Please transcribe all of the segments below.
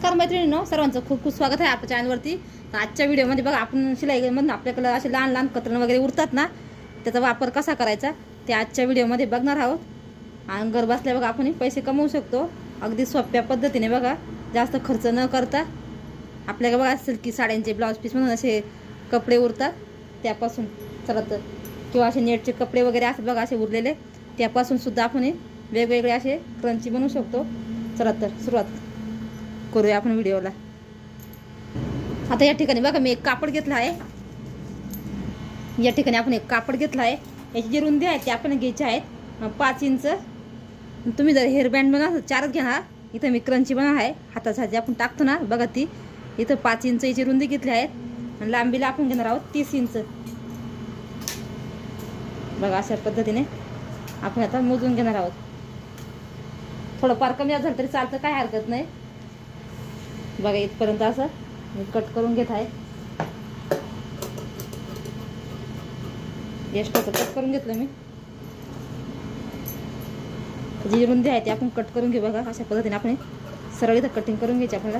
नमस्कार मैत्रिणीनो सर्वांचं खूप खूप स्वागत आहे आपल्या चॅनलवरती. तर आजच्या व्हिडिओमध्ये बघा आपण शिलाईमधून आपल्याकडं असे लहान लहान कतरण वगैरे उरतात ना त्याचा वापर कसा करायचा ते आजच्या व्हिडिओमध्ये बघणार आहोत. आणि घर बसल्या बघा आपण पैसे कमवू शकतो. अगदी सोप्या पद्धतीने बघा जास्त खर्च न करता. आपल्याकडे बघा असेल की साड्यांचे ब्लाऊज पीस म्हणून असे कपडे उरतात. त्यापासून चला तर किंवा असे नेटचे कपडे वगैरे असतात बघा असे उरलेले. त्यापासून सुद्धा आपण वेगवेगळे असे क्रंची बनवू शकतो. चला तर सुरुवात. करूया आपण व्हिडिओला. आता या ठिकाणी बघा मी एक कापड घेतला आहे. या ठिकाणी आपण एक कापड घेतला आहे. याची जी रुंदी आहे ती आपण घ्यायची आहेत पाच इंच. तुम्ही जर हेअरबँड बनवा चारच घेणार इथं मी क्रंची बना आहे. हाताचा आपण टाकतो ना बघा ती. इथं पाच इंच याची रुंदी घेतली आहेत आणि लांबीला आपण घेणार आहोत तीस इंच. बघा अशा पद्धतीने आपण आता मोजून घेणार आहोत. थोडंफार कमी झालं तरी चालतं काय हरकत नाही. बघा इथपर्यंत असं मी कट करून घेत आहे. एक्स्ट्राचं कट करून घेतलं मी. जी रुंदी आहे ती आपण कट करून घेऊ बघा. अशा पद्धतीने आपण सरळ इथं कटिंग करून घ्यायची आपल्याला.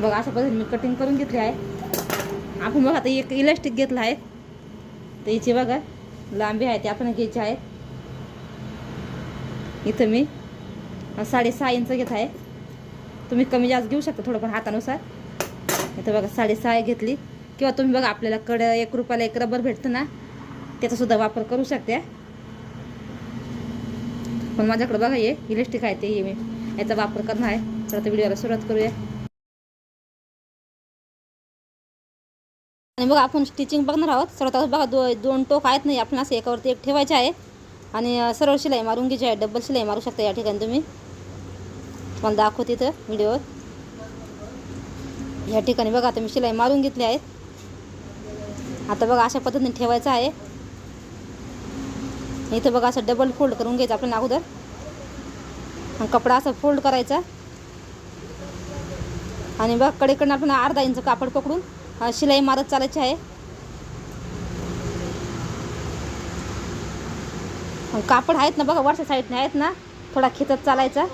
बघा अशा पद्धतीने मी कटिंग करून घेतली आहे. आपण बघा आता एक इलास्टिक घेतला आहे. तर याची बघा लांबी आहे ते आपण घ्यायची आहे. इथं मी साडेसहा इंच घेत आहे. तुम्ही कमी जास्त घेऊ शकता थोडंफार हातानुसार. इथं बघा साडेसहा घेतली. किंवा तुम्ही बघा आपल्याला कड एक रुपयाला एक रबर भेटतं ना त्याचासुद्धा वापर करू शकते. पण माझ्याकडे बघा हे इलेक्ट्रिक आहे ते हे मी याचा वापर करणार आहे. तर आता व्हिडिओला सुरुवात करूया. आणि बघा आपण स्टिचिंग बघणार आहोत. सर्वात बघा दो दोन टोक आहेत नाही आपण असं एकावरती एक ठेवायचे आहे. आणि सरळ शिलाई मारून घ्यायची आहे. डबल शिलाई मारू शकता या ठिकाणी तुम्ही. तुम्हाला दाखवते इथं व्हिडिओवर. या ठिकाणी बघा आता मी शिलाई मारून घेतली आहे. आता बघा अशा पद्धतीने ठेवायचं आहे. इथं बघा असं डबल फोल्ड करून घ्यायचं आपल्याला अगोदर. आणि कपडा असा फोल्ड करायचा. आणि बघा कडेकडनं आपण अर्धा इंच कापड पकडून हा शिलाई मारत चालायची आहे. कापड आहेत ना बघा वरच्या साईडने आहेत ना थोडा खेचत चालायचा.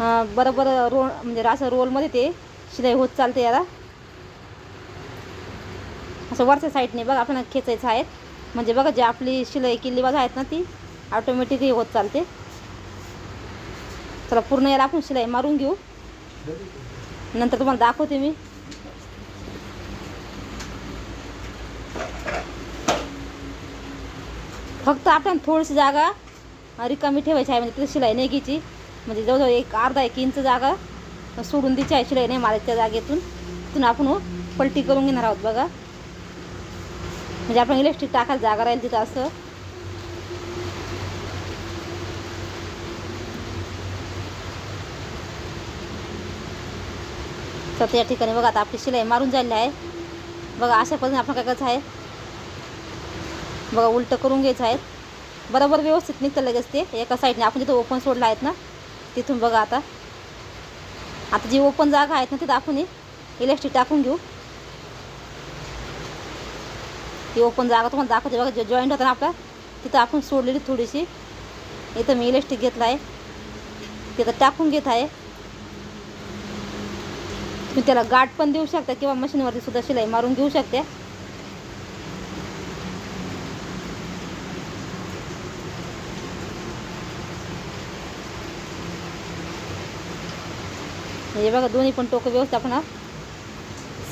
अं, बरोबर रोल म्हणजे असं रोलमध्ये ते शिलाई होत चालते याला. असं वरच्या साईडने बघा आपण खेचायचं आहेत म्हणजे बघा जे आपली शिलाई किल्ली बघा आहेत ना ती ऑटोमॅटिकली होत चालते. चला पूर्ण याला आपण शिलाई मारून घेऊ. नंतर तुम्हाला दाखवते मी. फक्त आपण थोडीशी जागा रिकामी ठेवायची आहे म्हणजे तिथे शिलाई नाही घ्यायची. म्हणजे जवळजवळ एक अर्धा एक इंच जागा सोडून द्यायची आहे शिलाई नाही मारायच्या जागेतून. तिथून आपण हो पलटी करून घेणार आहोत बघा. म्हणजे आपण इलेक्ट्रिक टाकायला जागा राहील तिथं असं. तर या ठिकाणी बघा आता आपली शिलाई मारून झालेली आहे. बघा अशा पद्धतीने आपण काय करायचं आहे बघा उलटं करून घ्यायचं आहे. बरोबर व्यवस्थित निघतं लगेच ते एका साईडने आपण जिथं ओपन सोडलं आहेत ना तिथून बघा आता. आता जी ओपन जागा आहेत ना तिथं आपण इलेक्ट्रिक टाकून घेऊ. ती ओपन जागा तुम्हाला दाखवते बघा जे जॉईंट होता ना आपला तिथं आपण सोडलेली थोडीशी. इथं मी इलेक्ट्रिक घेतला आहे. तिथं टाकून घेत आहे. तुम्ही त्याला गाठ पण देऊ शकता किंवा मशीनवरती सुद्धा शिलाई मारून घेऊ शकते. म्हणजे बघा दोन्ही पण टोकं व्यवस्थित आपण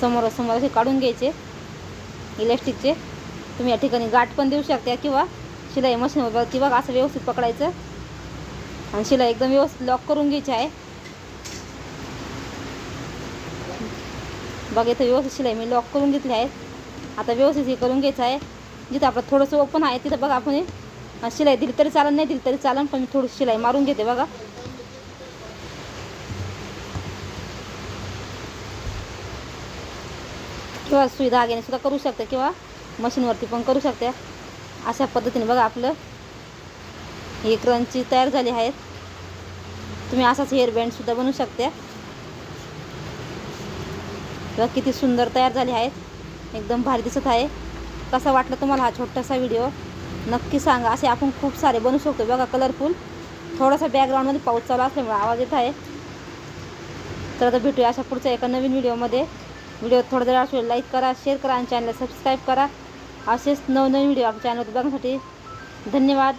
समोरासमोर असे काढून घ्यायचे. इलेक्ट्रिकचे तुम्ही या ठिकाणी गाठ पण देऊ शकता किंवा शिलाई मशीनवर बघा की बघा असं व्यवस्थित पकडायचं. आणि शिलाई एकदम व्यवस्थित लॉक करून घ्यायची आहे. बघा इथं व्यवस्थित शिलाई मी लॉक करून घेतली आहे. आता व्यवस्थित हे करून घ्यायचं आहे. जिथं आपलं थोडंसं ओपन आहे तिथं बघा आपण शिलाई दिली तरी चालन नाही दिली तरी चालन पण मी थोडीशी शिलाई मारून घेते बघा. किंवा सुई धाग्याने सुद्धा करू शकते किंवा मशीनवरती पण करू शकते. अशा पद्धतीने बघा आपलं हे क्रंची तयार झाली आहेत. तुम्ही असाच हेअर बँडसुद्धा बनवू शकता. किंवा किती सुंदर तयार झाले आहेत. एकदम भारी दिसत आहे. कसा वाटला तुम्हाला हा छोटासा व्हिडिओ नक्की सांगा. असे आपण खूप सारे बनवू शकतो. बघा कलरफुल थोडासा बॅकग्राऊंडमध्ये पाऊस चालू असल्यामुळे आवाज येत आहे. तर आता भेटूया अशा पुढच्या एका नवीन व्हिडिओमध्ये व्हिडिओ थोडा जर असेल लाईक करा शेअर करा आणि चॅनलला सबस्क्राईब करा. असेच नवनवीन व्हिडिओ आपल्या चॅनलवर बघण्यासाठी धन्यवाद.